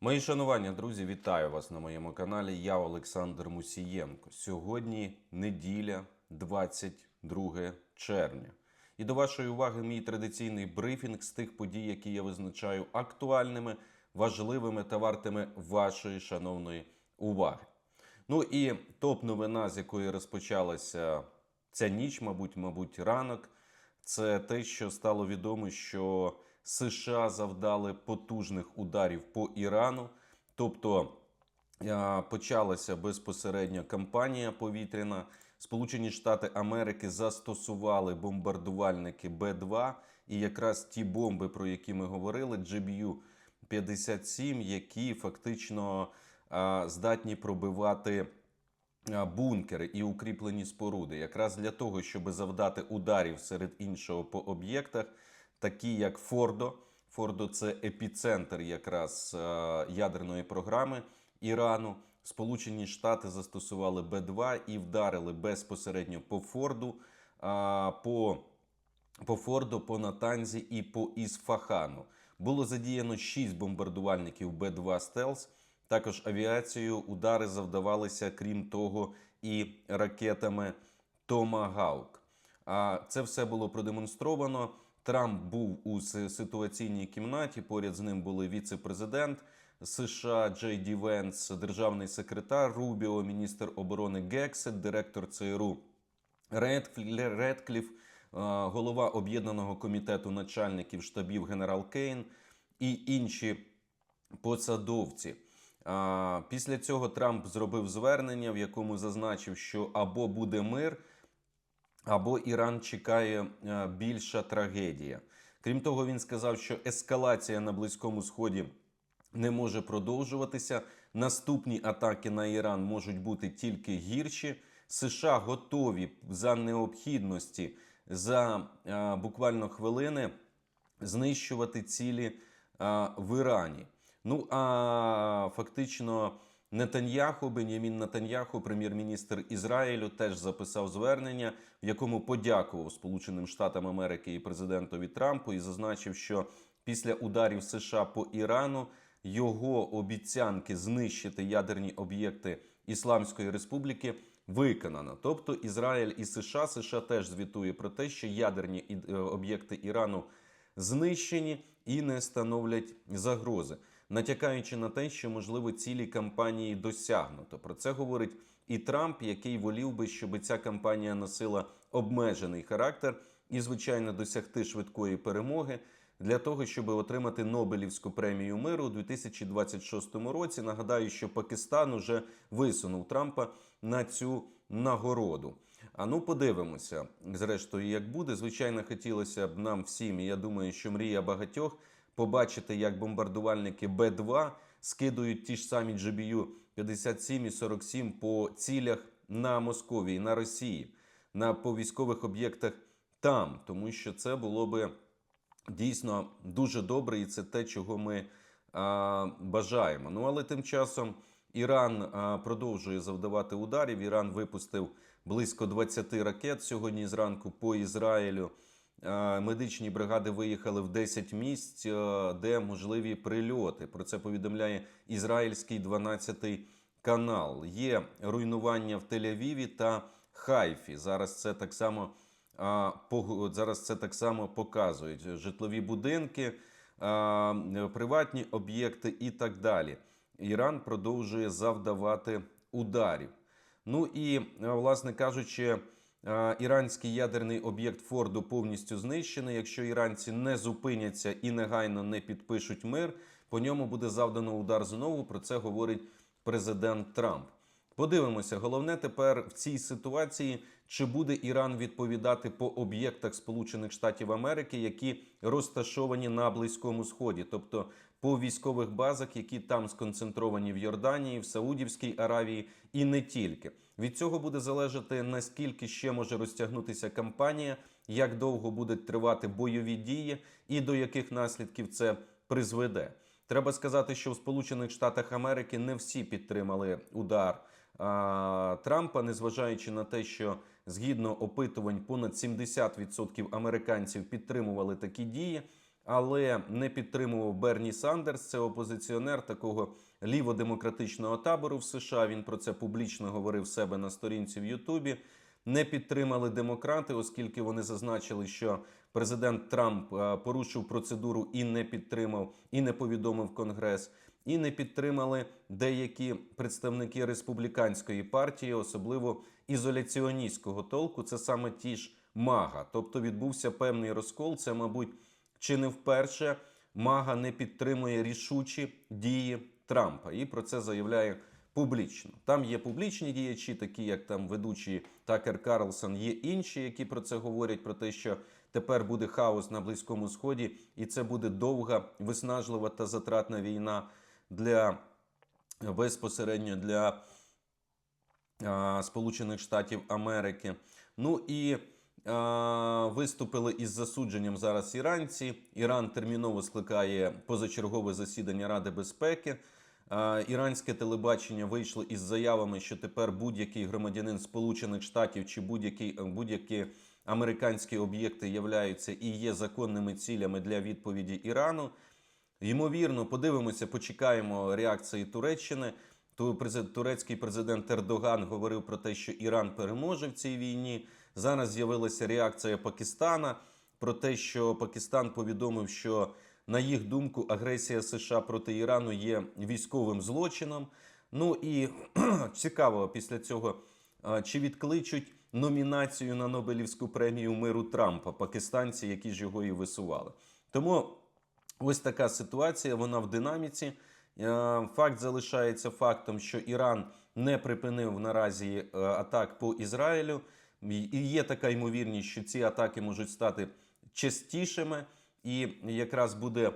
Мої шанування, друзі, вітаю вас на моєму каналі. Я Олександр Мусієнко. Сьогодні неділя, 22 червня. І до вашої уваги мій традиційний брифінг з тих подій, які я визначаю актуальними, важливими та вартими вашої шановної уваги. Ну і топ-новина, з якої розпочалася ця ніч, мабуть, мабуть, ранок, це те, що стало відомо, що США завдали потужних ударів по Ірану. Тобто е, почалася безпосередньо кампанія повітряна. Сполучені Штати Америки застосували бомбардувальники Б-2, і якраз ті бомби, про які ми говорили, GBU-57, які фактично е, здатні пробивати а, бункери і укріплені споруди, якраз для того, щоб завдати ударів серед іншого по об'єктах, такі як Фордо. Фордо це епіцентр якраз е, ядерної програми Ірану. Сполучені Штати застосували Б-2 і вдарили безпосередньо по Форду, по по Форду, по Натанзі і по Ісфахану. Було задіяно 6 бомбардувальників Б-2 «Стелс». Також авіацією удари завдавалися, крім того, і ракетами Томагаук. А це все було продемонстровано. Трамп був у ситуаційній кімнаті. Поряд з ним були віце-президент США Джей Ді Венс, державний секретар Рубіо, міністр оборони Гексет, директор ЦРУ Редкліф, е, голова об'єднаного комітету начальників штабів генерал Кейн і інші посадовці. Після цього Трамп зробив звернення, в якому зазначив, що або буде мир, або Іран чекає е, більша трагедія. Крім того, він сказав, що ескалація на Близькому Сході не може продовжуватися. Наступні атаки на Іран можуть бути тільки гірші. США готові за необхідності за е, буквально хвилини знищувати цілі а, в Ірані. Ну а фактично Нетаньяху, Бенямін Нетаньяху, прем'єр-міністр Ізраїлю, теж записав звернення, в якому подякував Сполученим Штатам Америки і президентові Трампу і зазначив, що після ударів США по Ірану його обіцянки знищити ядерні об'єкти Ісламської Республіки виконано. Тобто Ізраїль і США США теж звітує про те, що ядерні е, об'єкти Ірану знищені і не становлять загрози, натякаючи на те, що можливо цілі кампанії досягнуто. Про це говорить і Трамп, який волів би, щоб ця кампанія носила обмежений характер і, звичайно, досягти швидкої перемоги. Для того щоб отримати Нобелівську премію миру у 2026 році, нагадаю, що Пакистан уже висунув Трампа на цю нагороду. А ну подивимося, зрештою, як буде. Звичайно, хотілося б нам всім, і я думаю, що мрія багатьох побачити, як бомбардувальники Б-2 скидують ті ж самі GBU 57 і 47 по цілях на Московії, на Росії, на по військових об'єктах там, тому що це було би дійсно дуже добре, і це те, чого ми а, бажаємо. Ну але тим часом Іран продовжує завдавати ударів. Іран випустив близько 20 ракет сьогодні зранку по Ізраїлю. А, Медичні бригади виїхали в 10 місць, де можливі прильоти. Про це повідомляє ізраїльський 12-й канал. Є руйнування в Тель-Авіві та Хайфі. Зараз це так само а, зараз це так само показують: житлові будинки, приватні об'єкти і так далі. Іран продовжує завдавати ударів. Ну і, власне кажучи, іранський ядерний об'єкт Форду повністю знищений. Якщо іранці не зупиняться і негайно не підпишуть мир, по ньому буде завдано удар знову. Про це говорить президент Трамп. Подивимося, головне тепер в цій ситуації, чи буде Іран відповідати по об'єктах Сполучених Штатів Америки, які розташовані на Близькому Сході, тобто по військових базах, які там сконцентровані в Йорданії, в Саудівській Аравії і не тільки. Від цього буде залежати наскільки ще може розтягнутися кампанія, як довго будуть тривати бойові дії і до яких наслідків це призведе. Треба сказати, що в Сполучених Штатах Америки не всі підтримали удар а, Трампа, незважаючи на те, що згідно опитувань понад 70% американців підтримували такі дії. але не підтримував Берні Сандерс. Це опозиціонер такого ліводемократичного табору в США. Він про це публічно говорив себе на сторінці в Ютубі. Не підтримали демократи, оскільки вони зазначили, що президент Трамп е, порушив процедуру і не підтримав, і не повідомив Конгрес. І не підтримали деякі представники республіканської партії, особливо ізоляціоністського толку. Це саме ті ж Мага. Тобто відбувся певний розкол. Це, мабуть, чи не вперше Мага не підтримує рішучі дії Трампа. І про це заявляє публічно. Там є публічні діячі, такі як там ведучі Такер Карлсон, є інші, які про це говорять, про те, що тепер буде хаос на Близькому Сході, і це буде довга, виснажлива та затратна війна для безпосередньо для а, Сполучених Штатів Америки. Ну і виступили із засудженням зараз іранці. Іран терміново скликає позачергове засідання Ради безпеки. Іранське телебачення вийшло із заявами, що тепер будь-який громадянин Сполучених Штатів чи будь-які будь-які американські об'єкти являються і є законними цілями для відповіді Ірану. Ймовірно, подивимося, почекаємо реакції Туреччини. Ту- презид- Турецький президент Ердоган говорив про те, що Іран переможе в цій війні. Зараз з'явилася реакція Пакистана про те, що Пакистан повідомив, що на їх думку агресія США проти Ірану є військовим злочином. Ну і цікаво після цього, чи відкличуть номінацію на Нобелівську премію миру Трампа пакистанці, які ж його і висували. Тому Ось така ситуація, вона в динаміці. Факт залишається фактом, що Іран не припинив наразі е, атак по Ізраїлю. І є така ймовірність, що ці атаки можуть стати частішими, і якраз буде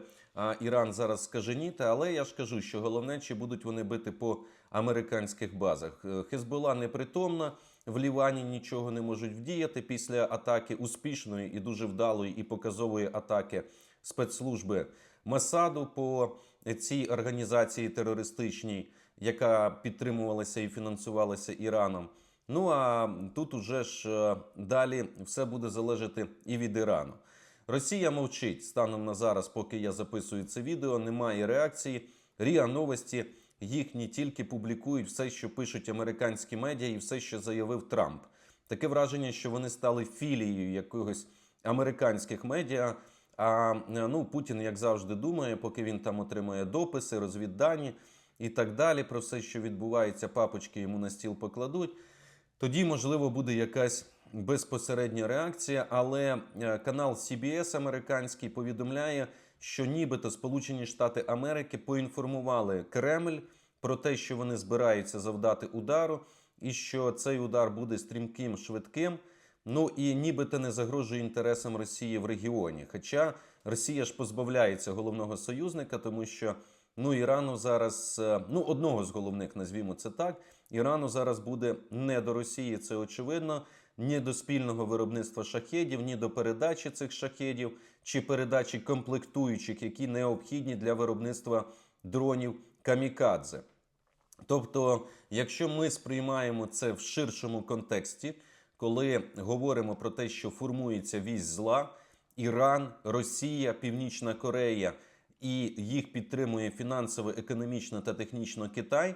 Іран зараз скаженіти. Але я ж кажу, що головне, чи будуть вони бити по американських базах. Е, Хезбола непритомна. В Лівані нічого не можуть вдіяти після атаки успішної і дуже вдалої і показової атаки спецслужби Масаду по цій організації терористичній, яка підтримувалася і фінансувалася Іраном. Ну а тут уже ж е, далі все буде залежати і від Ірану. Росія мовчить станом на зараз, поки я записую це відео. Немає реакції. Ріа новості їхні тільки публікують все, що пишуть американські медіа, і все, що заявив Трамп. Таке враження, що вони стали філією якогось американських медіа. А ну Путін, як завжди, думає, поки він там отримує дописи, розвіддані і так далі. Про все, що відбувається, папочки йому на стіл покладуть. Тоді, можливо, буде якась безпосередня реакція. Але е, канал CBS американський повідомляє, що нібито Сполучені Штати Америки поінформували Кремль про те, що вони збираються завдати удару, і що цей удар буде стрімким, швидким. Ну і нібито не загрожує інтересам Росії в регіоні. Хоча Росія ж позбавляється головного союзника, тому що ну Ірану зараз е, ну одного з головних, назвімо це так. Ірану зараз буде не до Росії, це очевидно, ні до спільного виробництва шахедів, ні до передачі цих шахедів чи передачі комплектуючих, які необхідні для виробництва дронів камікадзе. Тобто, якщо ми сприймаємо це в ширшому контексті, коли говоримо про те, що формується вісь зла, Іран, Росія, Північна Корея і їх підтримує фінансово, економічно та технічно Китай,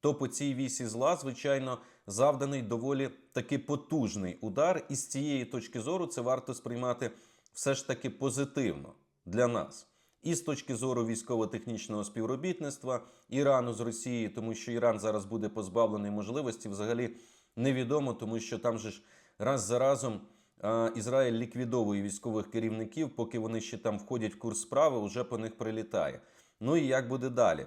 то по цій вісі зла, звичайно, завданий доволі таки потужний удар, і з цієї точки зору це варто сприймати все ж таки позитивно для нас. І з точки зору військово-технічного співробітництва Ірану з Росією, тому що Іран зараз буде позбавлений можливості взагалі невідомо, тому що там же ж раз за разом а, Ізраїль ліквідовує військових керівників, поки вони ще там входять в курс справи, вже по них прилітає. Ну і як буде далі?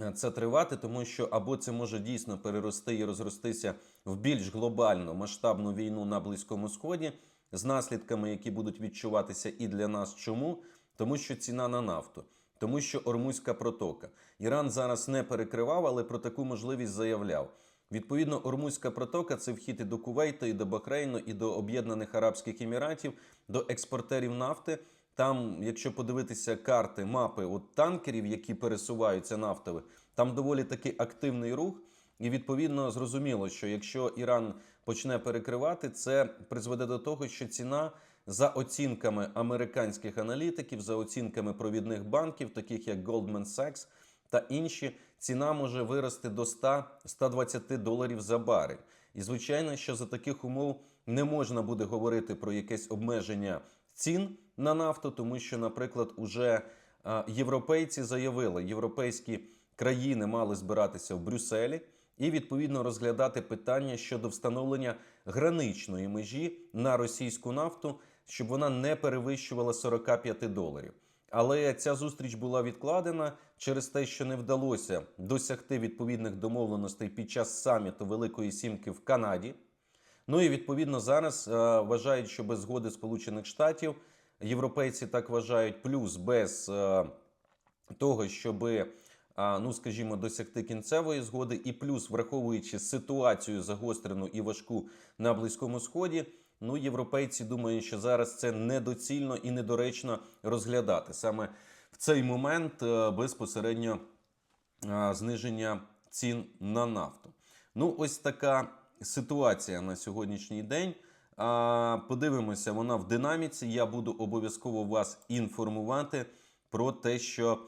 Е, Це тривати, тому що або це може дійсно перерости і розростися в більш глобальну масштабну війну на Близькому Сході з наслідками, які будуть відчуватися і для нас. Чому? Тому що ціна на нафту, тому що Ормузька протока. Іран зараз не перекривав, але про таку можливість заявляв. Відповідно, Ормузька протока це вхід і до Кувейта, і до Бахрейну, і до Об'єднаних Арабських Еміратів, до експортерів нафти. Там, якщо подивитися карти, мапи от танкерів, які пересуваються нафтових, там доволі таки активний рух. І відповідно зрозуміло, що якщо Іран почне перекривати, це призведе до того, що ціна за оцінками американських аналітиків, за оцінками провідних банків, таких як Goldman Sachs та інші, ціна може вирости до 100-120 доларів за барель. І звичайно, що за таких умов не можна буде говорити про якесь обмеження цін на нафту, тому що, наприклад, уже європейці заявили, європейські країни мали збиратися в Брюсселі і відповідно розглядати питання щодо встановлення граничної межі на російську нафту, щоб вона не перевищувала 45 доларів. Але ця зустріч була відкладена через те, що не вдалося досягти відповідних домовленостей під час саміту Великої Сімки в Канаді. Ну і відповідно зараз е, вважають, що без згоди Сполучених Штатів європейці так вважають, плюс без е, того, щоби ну скажімо, досягти кінцевої згоди, і плюс, враховуючи ситуацію загострену і важку на близькому сході. Ну, європейці думають, що зараз це недоцільно і недоречно розглядати саме в цей момент е, безпосередньо е, зниження цін на нафту. Ну, ось така ситуація на сьогоднішній день. Подивимося, вона в динаміці. Я буду обов'язково вас інформувати про те, що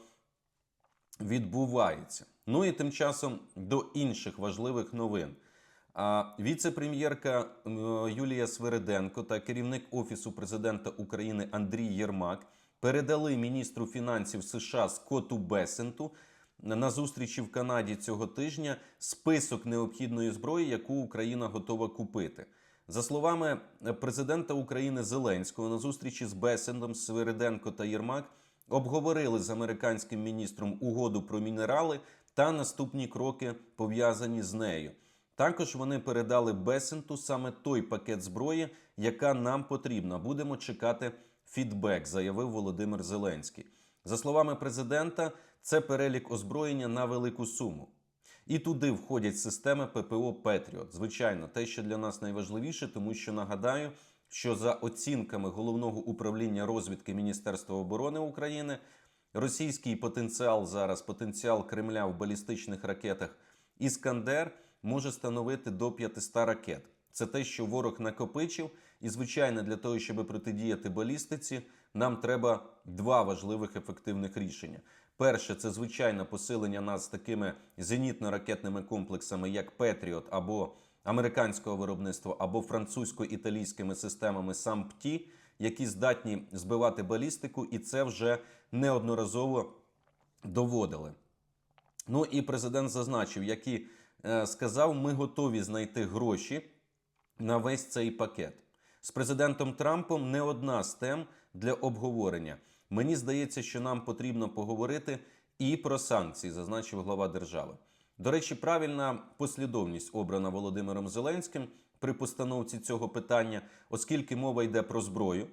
відбувається. Ну і тим часом до інших важливих новин. Віце-прем'єрка е, Юлія Свериденко та керівник Офісу президента України Андрій Єрмак передали міністру фінансів США Скотту Бесенту на зустрічі в Канаді цього тижня список необхідної зброї, яку Україна готова купити. За словами президента України Зеленського, на зустрічі з Бесендом Свериденко та Єрмак обговорили з американським міністром угоду про мінерали та наступні кроки пов'язані з нею. Також вони передали Бесенту саме той пакет зброї, яка нам потрібна. Будемо чекати фідбек, заявив Володимир Зеленський. За словами президента, це перелік озброєння на велику суму. І туди входять системи ППО Петріот. Звичайно, те, що для нас найважливіше, тому що нагадаю, що за оцінками головного управління розвідки Міністерства оборони України російський потенціал зараз, потенціал Кремля в балістичних ракетах Іскандер може становити до 500 ракет. Це те, що ворог накопичив, і звичайно, для того, щоб протидіяти балістиці, нам треба два важливих ефективних рішення. Перше, це звичайно посилення нас такими зенітно-ракетними комплексами, як Петріот або американського виробництва, або французько-італійськими системами САМПТІ, які здатні збивати балістику, і це вже неодноразово доводили. Ну і президент зазначив, які е, сказав, ми готові знайти гроші на весь цей пакет. З президентом Трампом не одна з тем для обговорення. Мені здається, що нам потрібно поговорити і про санкції, зазначив глава держави. До речі, правильна послідовність обрана Володимиром Зеленським при постановці цього питання, оскільки мова йде про зброю,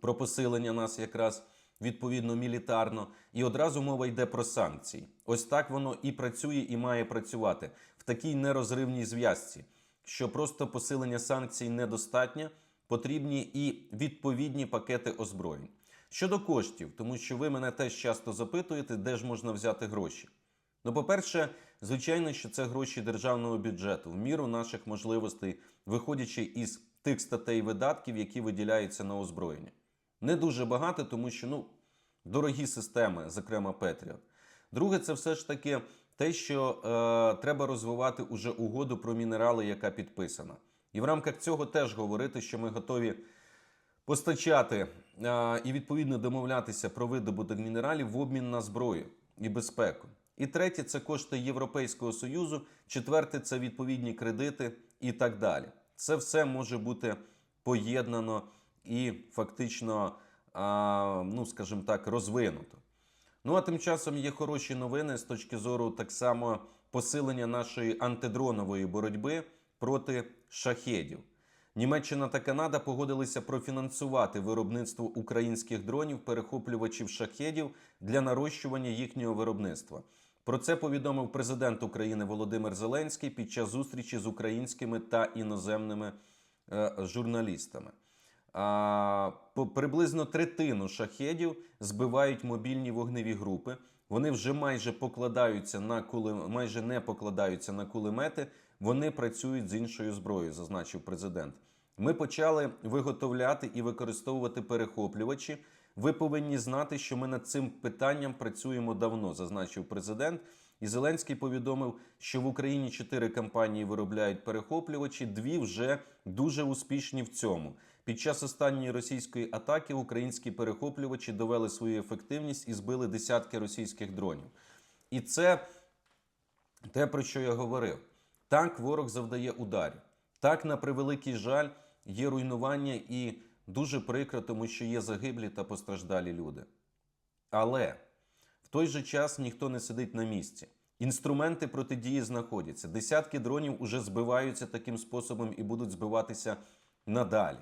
про посилення нас якраз відповідно мілітарно, і одразу мова йде про санкції. Ось так воно і працює, і має працювати в такій нерозривній зв'язці, що просто посилення санкцій недостатньо, потрібні і відповідні пакети озброєнь. Щодо коштів, тому що ви мене теж часто запитуєте, де ж можна взяти гроші. Ну, по-перше, звичайно, що це гроші державного бюджету в міру наших можливостей, виходячи із тих статей видатків, які виділяються на озброєння. Не дуже багато, тому що ну, дорогі системи, зокрема Петріот. Друге, це все ж таки те, що е, треба розвивати уже угоду про мінерали, яка підписана. І в рамках цього теж говорити, що ми готові постачати е, і відповідно домовлятися про видобуток мінералів в обмін на зброю і безпеку. І третє це кошти Європейського союзу. Четверте це відповідні кредити і так далі. Це все може бути поєднано і фактично, а, ну скажімо так, розвинуто. Ну а тим часом є хороші новини з точки зору так само посилення нашої антидронової боротьби проти шахедів. Німеччина та Канада погодилися профінансувати виробництво українських дронів, перехоплювачів шахедів для нарощування їхнього виробництва. Про це повідомив президент України Володимир Зеленський під час зустрічі з українськими та іноземними е, журналістами. А, по, приблизно третину шахедів збивають мобільні вогневі групи. Вони вже майже покладаються на кули, майже не покладаються на кулемети. Вони працюють з іншою зброєю, зазначив президент. Ми почали виготовляти і використовувати перехоплювачі. Ви повинні знати, що ми над цим питанням працюємо давно, зазначив президент. І Зеленський повідомив, що в Україні чотири компанії виробляють перехоплювачі, дві вже дуже успішні в цьому. Під час останньої російської атаки українські перехоплювачі довели свою ефективність і збили десятки російських дронів. І це те, про що я говорив. Так, ворог завдає ударів. Так, на превеликий жаль, є руйнування і дуже прикро, тому що є загиблі та постраждалі люди. Але в той же час ніхто не сидить на місці. Інструменти протидії знаходяться. Десятки дронів уже збиваються таким способом і будуть збиватися надалі.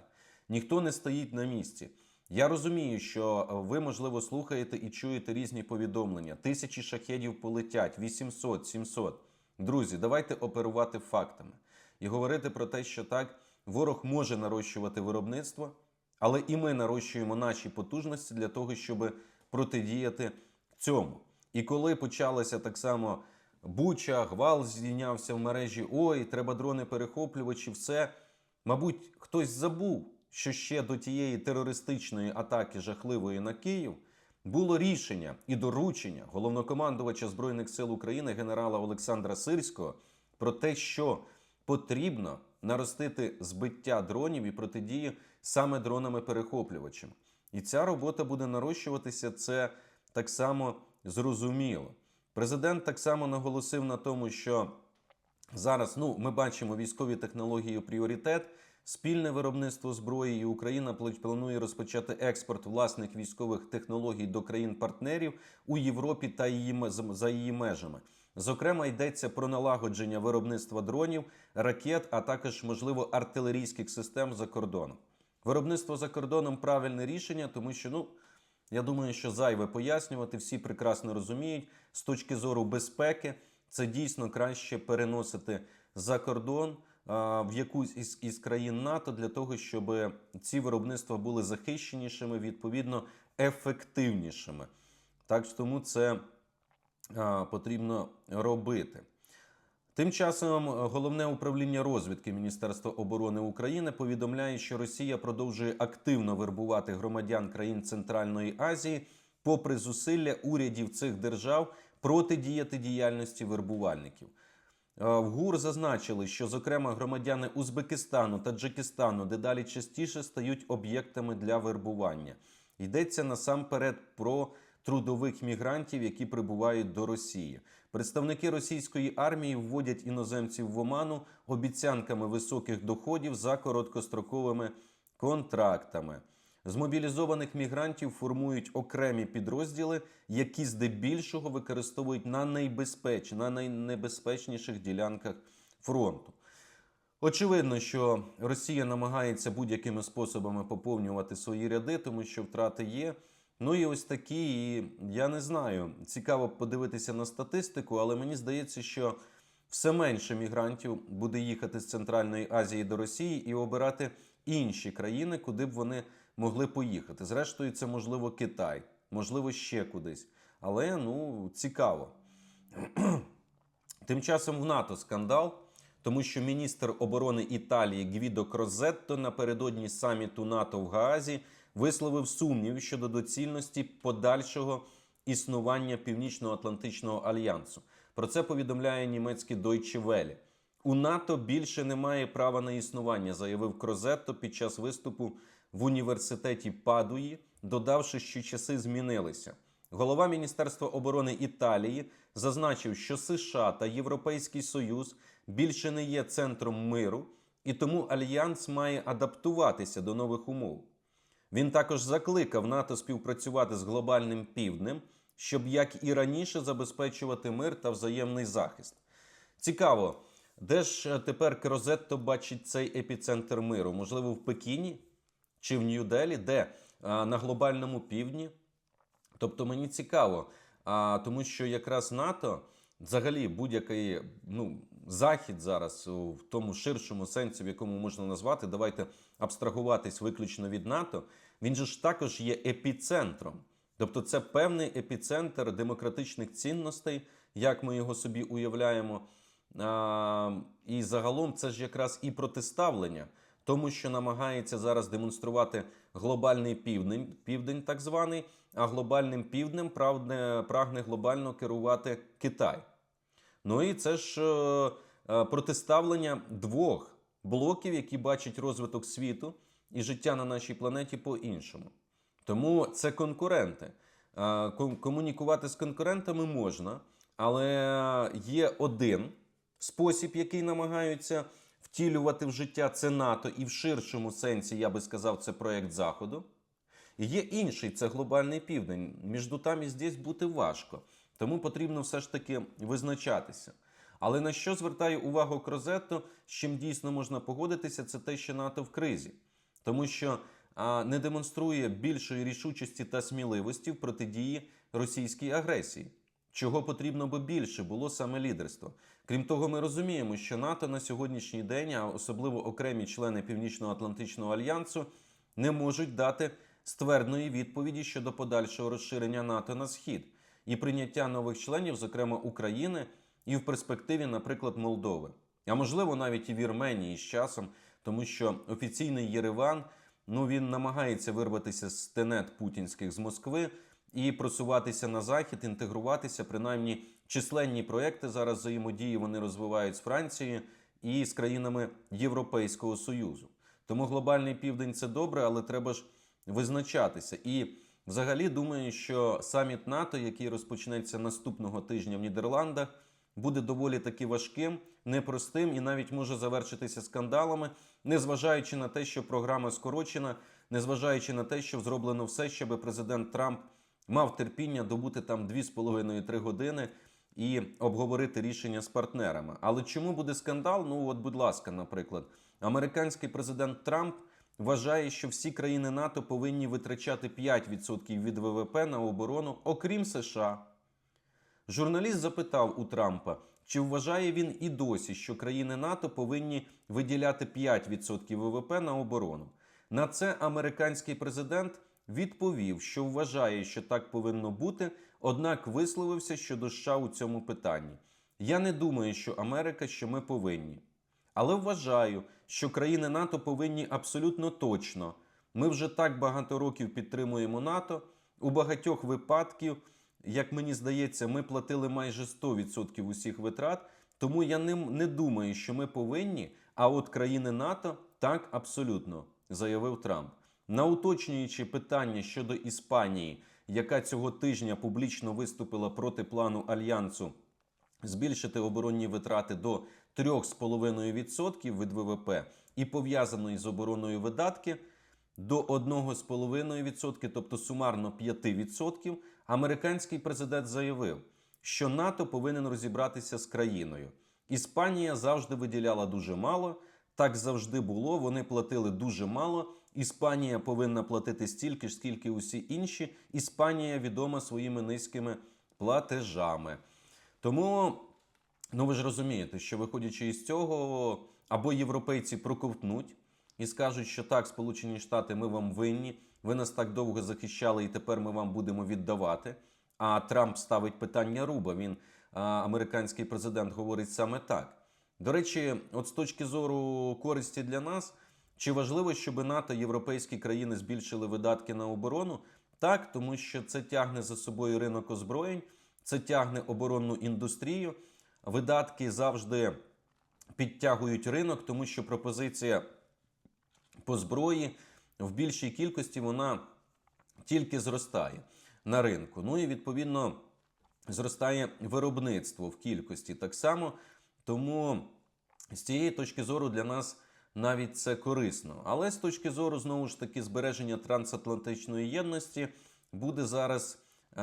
Ніхто не стоїть на місці. Я розумію, що ви, можливо, слухаєте і чуєте різні повідомлення. Тисячі шахедів полетять, 800, 700. Друзі, давайте оперувати фактами і говорити про те, що так, ворог може нарощувати виробництво, але і ми нарощуємо наші потужності для того, щоб протидіяти цьому. І коли почалася так само буча, гвал здійнявся в мережі, ой, треба дрони перехоплювачі, все. Мабуть, хтось забув, що ще до тієї терористичної атаки жахливої на Київ було рішення і доручення головнокомандувача Збройних сил України генерала Олександра Сирського про те, що потрібно наростити збиття дронів і протидії саме дронами-перехоплювачами. І ця робота буде нарощуватися. Це так само зрозуміло. Президент так само наголосив на тому, що зараз ну, ми бачимо військові технології пріоритет, спільне виробництво зброї, і Україна пл- планує розпочати експорт власних військових технологій до країн-партнерів у Європі та її за її межами. Зокрема, йдеться про налагодження виробництва дронів, ракет, а також можливо артилерійських систем за кордоном. Виробництво за кордоном правильне рішення, тому що ну. Я думаю, що зайве пояснювати, всі прекрасно розуміють. З точки зору безпеки, це дійсно краще переносити за кордон а, в якусь із, із країн НАТО для того, щоб ці виробництва були захищенішими, відповідно ефективнішими. Так тому це потрібно робити. Тим часом е, головне управління розвідки Міністерства оборони України повідомляє, що Росія продовжує активно вербувати громадян країн Центральної Азії, попри зусилля урядів цих держав протидіяти діяльності вербувальників. Е, В ГУР зазначили, що, зокрема, громадяни Узбекистану та Таджикистану дедалі частіше стають об'єктами для вербування. Йдеться насамперед про трудових мігрантів, які прибувають до Росії. Представники російської армії вводять іноземців в оману обіцянками високих доходів за короткостроковими контрактами. З мобілізованих мігрантів формують окремі підрозділи, які здебільшого використовують на найбезпеч... на найнебезпечніших ділянках фронту. Очевидно, що Росія намагається будь-якими способами поповнювати свої ряди, тому що втрати є. Ну і ось такі, і я не знаю. Цікаво подивитися на статистику, але мені здається, що все менше мігрантів буде їхати з Центральної Азії до Росії і обирати інші країни, куди б вони могли поїхати. Зрештою, це можливо Китай, можливо, ще кудись. Але ну цікаво. Тим часом в НАТО скандал, тому що міністр оборони Італії Гвідо Крозетто напередодні саміту НАТО в Гаазі висловив сумнів щодо доцільності подальшого існування Північно-Атлантичного альянсу. Про це повідомляє німецький Deutsche Welle. У НАТО більше немає права на існування, заявив Крозетто під час виступу в університеті Падуї, додавши, що часи змінилися. Голова Міністерства оборони Італії зазначив, що США та Європейський Союз більше не є центром миру, і тому альянс має адаптуватися до нових умов. Він також закликав НАТО співпрацювати з глобальним півднем, щоб як і раніше забезпечувати мир та взаємний захист. Цікаво, де ж е, тепер Крозетто бачить цей епіцентр миру? Можливо, в Пекіні чи в Нью-Делі, де А, на глобальному півдні? Тобто мені цікаво, а, тому що якраз НАТО, взагалі, будь-який ну, захід зараз в тому ширшому сенсі, в якому можна назвати, давайте абстрагуватись виключно від НАТО. Він же ж також є епіцентром. Тобто, це певний епіцентр демократичних цінностей, як ми його собі уявляємо. А, і загалом це ж якраз і протиставлення тому що намагається зараз демонструвати глобальний південь, південь так званий, а глобальним півднем прагне, прагне глобально керувати Китай. Ну і це ж е, е, протиставлення двох блоків, які бачать розвиток світу і життя на нашій планеті по-іншому. Тому це конкуренти. Е, Комунікувати з конкурентами можна, але є один спосіб, який намагаються втілювати в життя це НАТО, і в ширшому сенсі, я би сказав, це проект Заходу. І Є інший, це глобальний південь. Між там і здесь бути важко. Тому потрібно все ж таки визначатися. Але на що звертає увагу Крозетто, з чим дійсно можна погодитися, це те, що НАТО в кризі, тому що а, не демонструє більшої рішучості та сміливості в протидії російській агресії. Чого потрібно би більше було саме лідерство. Крім того, ми розуміємо, що НАТО на сьогоднішній день, а особливо окремі члени Північно-Атлантичного альянсу, не можуть дати ствердної відповіді щодо подальшого розширення НАТО на схід і прийняття нових членів, зокрема України, і в перспективі, наприклад, Молдови. А можливо, навіть і Вірменії з часом, тому що офіційний Єреван ну він намагається вирватися з тенет путінських з Москви і просуватися на захід, інтегруватися. Принаймні, численні проекти зараз взаємодії вони розвивають з Францією і з країнами Європейського Союзу. Тому глобальний південь це добре, але треба ж визначатися. І взагалі думаю, що саміт НАТО, який розпочнеться наступного тижня в Нідерландах, буде доволі таки важким, непростим і навіть може завершитися скандалами, незважаючи на те, що програма скорочена, незважаючи на те, що зроблено все, щоб президент Трамп мав терпіння добути там 2,5-3 години і обговорити рішення з партнерами. Але чому буде скандал? Ну от, будь ласка, наприклад, американський президент Трамп вважає, що всі країни НАТО повинні витрачати 5% від ВВП на оборону, окрім США. Журналіст запитав у Трампа, чи вважає він і досі, що країни НАТО повинні виділяти 5% ВВП на оборону. На це американський президент відповів, що вважає, що так повинно бути, однак висловився щодо США у цьому питанні. Я не думаю, що Америка, що ми повинні. Але вважаю, що країни НАТО повинні абсолютно точно. Ми вже так багато років підтримуємо НАТО. У багатьох випадків, як мені здається, ми платили майже 100% усіх витрат. Тому я не, не думаю, що ми повинні. А от країни НАТО так абсолютно заявив Трамп. На уточнюючи питання щодо Іспанії, яка цього тижня публічно виступила проти плану альянсу збільшити оборонні витрати до 3,5% від ВВП і пов'язаної з обороною видатки до 1,5%, тобто сумарно 5%, американський президент заявив, що НАТО повинен розібратися з країною. Іспанія завжди виділяла дуже мало. Так завжди було. Вони платили дуже мало. Іспанія повинна платити стільки ж, скільки усі інші. Іспанія відома своїми низькими платежами. Тому, ну ви ж розумієте, що виходячи із цього, або європейці проковтнуть і скажуть, що так, Сполучені Штати, ми вам винні, ви нас так довго захищали, і тепер ми вам будемо віддавати. А Трамп ставить питання руба. Він, американський президент, говорить саме так. До речі, от з точки зору користі для нас, чи важливо, щоб НАТО, європейські країни збільшили видатки на оборону? Так, тому що це тягне за собою ринок озброєнь, це тягне оборонну індустрію. Видатки завжди підтягують ринок, тому що пропозиція по зброї в більшій кількості вона тільки зростає на ринку. Ну і відповідно зростає виробництво в кількості так само. Тому з цієї точки зору для нас навіть це корисно. Але з точки зору знову ж таки збереження трансатлантичної єдності буде зараз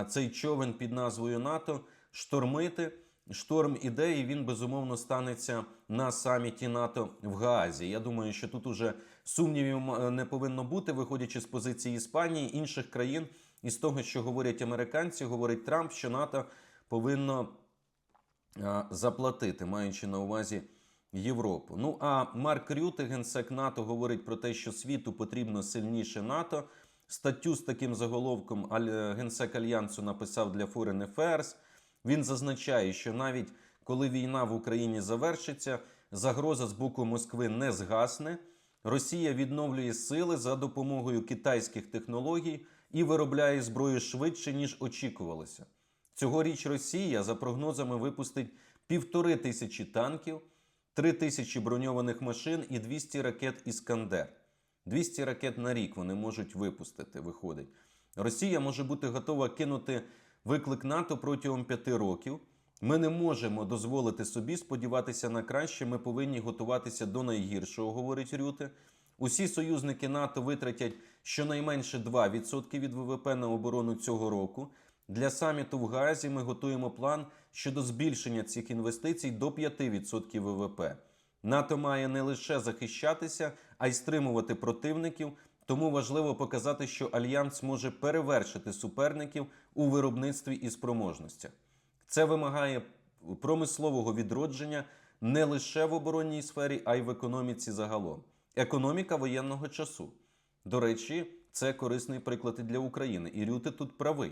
цей човен під назвою НАТО штормити. Шторм іде, і він безумовно станеться на саміті НАТО в Гаазі. Я думаю, що тут уже сумнівів не повинно бути, виходячи з позиції Іспанії, інших країн, і з того, що говорять американці, говорить Трамп, що НАТО повинно заплатити, маючи на увазі Європу. Ну а Марк Рюте, генсек НАТО, говорить про те, що світу потрібно сильніше НАТО. Статтю з таким заголовком аль- генсек Альянсу написав для Foreign Affairs. Він зазначає, що навіть коли війна в Україні завершиться, загроза з боку Москви не згасне. Росія відновлює сили за допомогою китайських технологій і виробляє зброю швидше, ніж очікувалося. Цьогоріч Росія, за прогнозами, випустить півтори тисячі танків, три тисячі броньованих машин і 200 ракет Іскандер. 200 ракет на рік вони можуть випустити, виходить. Росія може бути готова кинути виклик НАТО протягом п'яти років. Ми не можемо дозволити собі сподіватися на краще. Ми повинні готуватися до найгіршого, говорить Рюте. Усі союзники НАТО витратять щонайменше 2% від ВВП на оборону цього року. Для саміту в Гаазі ми готуємо план щодо збільшення цих інвестицій до 5% ВВП. НАТО має не лише захищатися, а й стримувати противників. Тому важливо показати, що альянс може перевершити суперників у виробництві і спроможностях. Це вимагає промислового відродження не лише в оборонній сфері, а й в економіці загалом. Економіка воєнного часу. До речі, це корисний приклад і для України. І Рюте тут правий.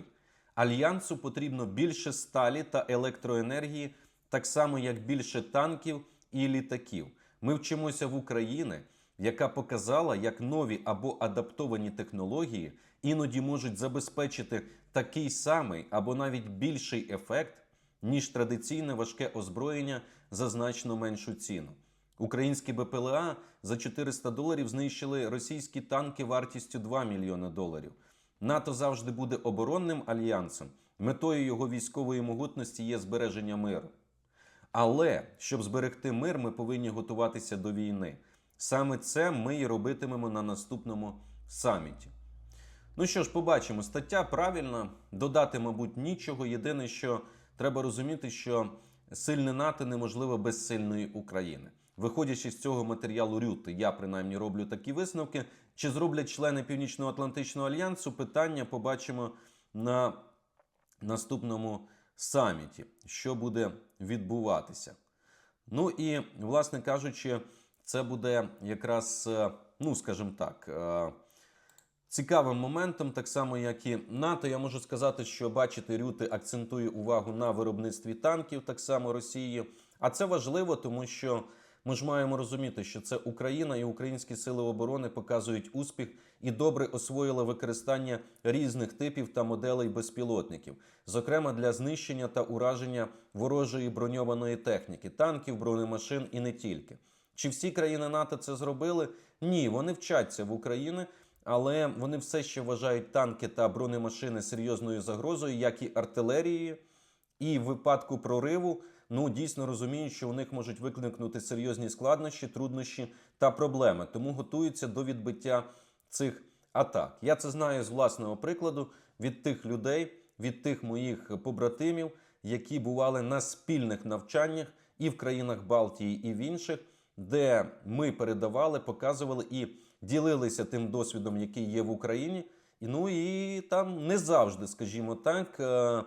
Альянсу потрібно більше сталі та електроенергії, так само як більше танків і літаків. Ми вчимося в Україні, яка показала, як нові або адаптовані технології іноді можуть забезпечити такий самий або навіть більший ефект, ніж традиційне важке озброєння за значно меншу ціну. Українські БПЛА за 400 доларів знищили російські танки вартістю 2 мільйони доларів. НАТО завжди буде оборонним альянсом. Метою його військової могутності є збереження миру. Але щоб зберегти мир, ми повинні готуватися до війни. Саме це ми і робитимемо на наступному саміті. Ну що ж, побачимо, стаття правильна. Додати, мабуть, нічого. Єдине, що треба розуміти, що сильне НАТО неможливо без сильної України. Виходячи з цього матеріалу Рюти, я принаймні роблю такі висновки. Чи зроблять члени Північно-Атлантичного альянсу? Питання побачимо на наступному саміті, що буде відбуватися. Ну і, власне кажучи, це буде якраз, е, ну скажімо так, е, цікавим моментом, так само як і НАТО. Я можу сказати, що бачите, Рюти акцентує увагу на виробництві танків, так само Росії. А це важливо, тому що ми ж маємо розуміти, що це Україна і українські сили оборони показують успіх і добре освоїли використання різних типів та моделей безпілотників, зокрема для знищення та ураження ворожої броньованої техніки, танків, бронемашин і не тільки. Чи всі країни НАТО це зробили? Ні, вони вчаться в Україні, але вони все ще вважають танки та бронемашини серйозною загрозою, як і артилерією. І в випадку прориву ну дійсно розуміють, що у них можуть викликнути серйозні складнощі, труднощі та проблеми. Тому готуються до відбиття цих атак. Я це знаю з власного прикладу від тих людей, від тих моїх побратимів, які бували на спільних навчаннях і в країнах Балтії, і в інших, де ми передавали, показували і ділилися тим досвідом, який є в Україні. І, Ну і там не завжди, скажімо так. е,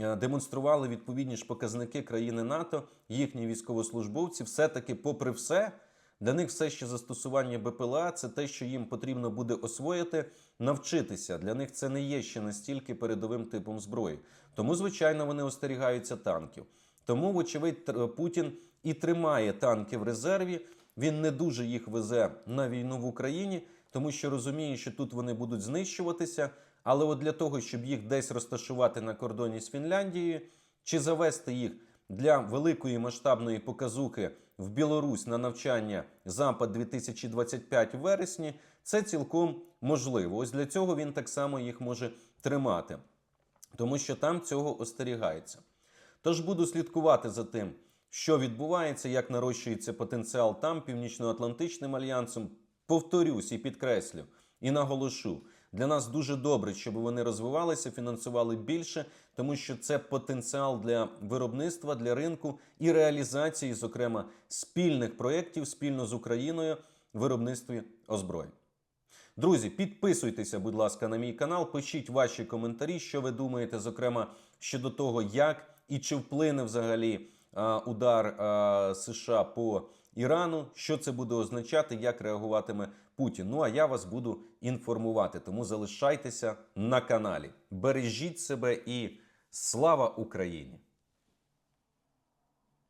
е, Демонстрували відповідні ж показники країни НАТО, їхні військовослужбовці, все-таки, попри все, для них все ще застосування БПЛА це те, що їм потрібно буде освоїти, навчитися. Для них це не є ще настільки передовим типом зброї. Тому, звичайно, вони остерігаються танків. Тому, вочевидь, Путін і тримає танки в резерві. Він не дуже їх везе на війну в Україні, тому що розуміє, що тут вони будуть знищуватися. Але от для того, щоб їх десь розташувати на кордоні з Фінляндією, чи завести їх для великої масштабної показухи в Білорусь на навчання Запад 2025 в вересні, це цілком можливо. Ось для цього він так само їх може тримати, тому що там цього остерігається. Тож буду слідкувати за тим, що відбувається, як нарощується потенціал там Північно-Атлантичним альянсом. Повторюсь і підкреслю, і наголошу. Для нас дуже добре, щоб вони розвивалися, фінансували більше, тому що це потенціал для виробництва, для ринку і реалізації, зокрема, спільних проєктів спільно з Україною в виробництві озброєнь. Друзі, підписуйтеся, будь ласка, на мій канал, пишіть ваші коментарі, що ви думаєте, зокрема, щодо того, як і чи вплине взагалі удар США по Ірану, що це буде означати, як реагуватиме Путін. Ну а я вас буду інформувати. Тому залишайтеся на каналі. Бережіть себе і слава Україні!